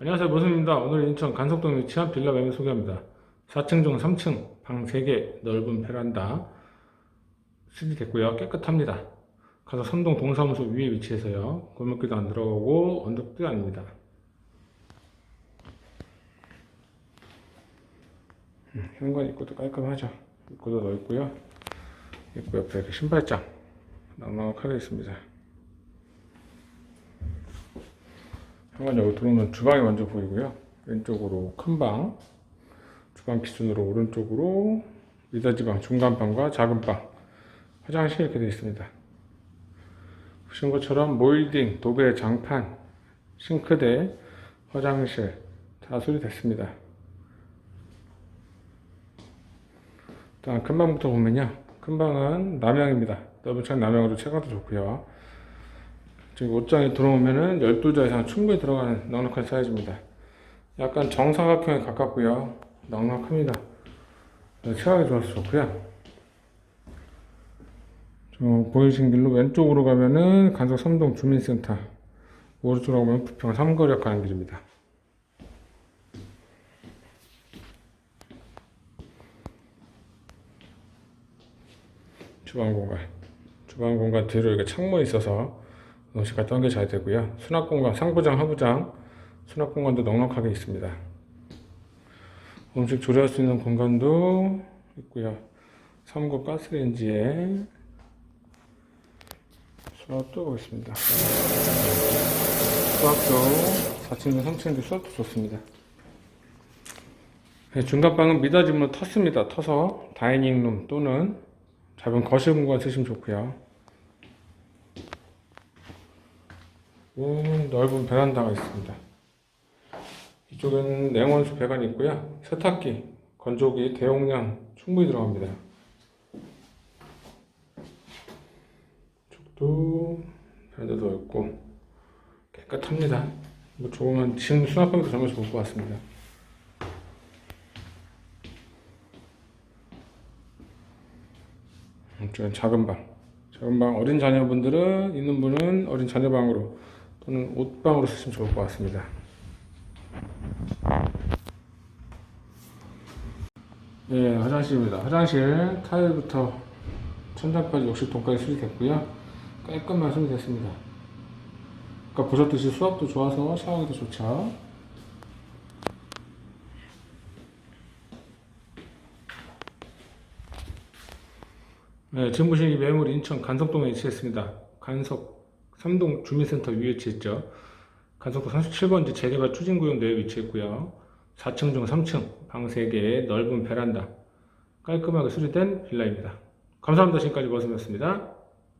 안녕하세요 모습입니다. 오늘 인천 간석동에 위치한 빌라 매매 소개합니다. 4층 중 3층 방 3개 넓은 베란다 수리 됐고요. 깨끗합니다. 가서 삼동 동사무소 위에 위치해서요. 골목길도 안 들어가고 언덕도 아닙니다. 음, 현관 입구도 깔끔하죠. 입구도 넓고요. 입구 옆에 이렇게 신발장 넉넉하게 있습니다. 현관 여기 들어오면 주방이 먼저 보이고요. 왼쪽으로 큰 방, 주방 기준으로 오른쪽으로 미닫이방, 중간방과 작은 방, 화장실 이렇게 되어 있습니다. 보신 것처럼 모일딩, 도배, 장판, 싱크대, 화장실 다 수리됐습니다. 일단 큰 방부터 보면요. 큰 방은 남향입니다. 넓은 창 남향으로 채광도 좋고요. 지금 옷장에 들어오면은 12자 이상 충분히 들어가는 넉넉한 사이즈입니다. 약간 정사각형에 가깝고요. 넉넉합니다. 체하게 좋아서 좋고요. 저 보이신 길로 왼쪽으로 가면은 간석 삼동 주민센터 오른쪽으로 가면 부평 삼거리역 가는 길입니다. 주방 공간 주방 공간 뒤로 이렇게 창문이 있어서 음식 갖다 옮겨 잘 되고요. 수납 공간, 상부장, 하부장 수납 공간도 넉넉하게 있습니다. 음식 조리할 수 있는 공간도 있고요. 3구 가스레인지에 수납도 보겠습니다. 수납도 4층, 3층도 수납도 좋습니다. 네, 중간방은 미닫이문을 텄습니다. 터서 다이닝룸 또는 작은 거실 공간 쓰시면 좋고요. 넓은 베란다가 있습니다. 이쪽에는 냉온수 배관이 있고요. 세탁기, 건조기 대용량 충분히 들어갑니다. 이쪽도 베란다도 있고 깨끗합니다. 뭐 조금은 지금 수납하기도 정말 좋을 것 같습니다. 이쪽은 작은 방. 작은 방 어린 자녀분들은 있는 분은 어린 자녀 방으로 또는 옷방으로 쓰시면 좋을 것 같습니다. 네, 화장실입니다. 화장실 타일부터 천장까지 욕실통까지 수리됐고요. 깔끔한 수리됐습니다. 아까 보셨듯이 수압도 좋아서 샤워하기도 좋죠. 네, 지금 보시는 이 매물 인천 간석동에 위치했습니다. 간석 삼동 주민센터 위에 위치했죠. 간석도 37번지 재개발 추진구역 내에 위치했고요. 4층 중 3층 방 3개의 넓은 베란다 깔끔하게 수리된 빌라입니다. 감사합니다. 지금까지 머슴이었습니다.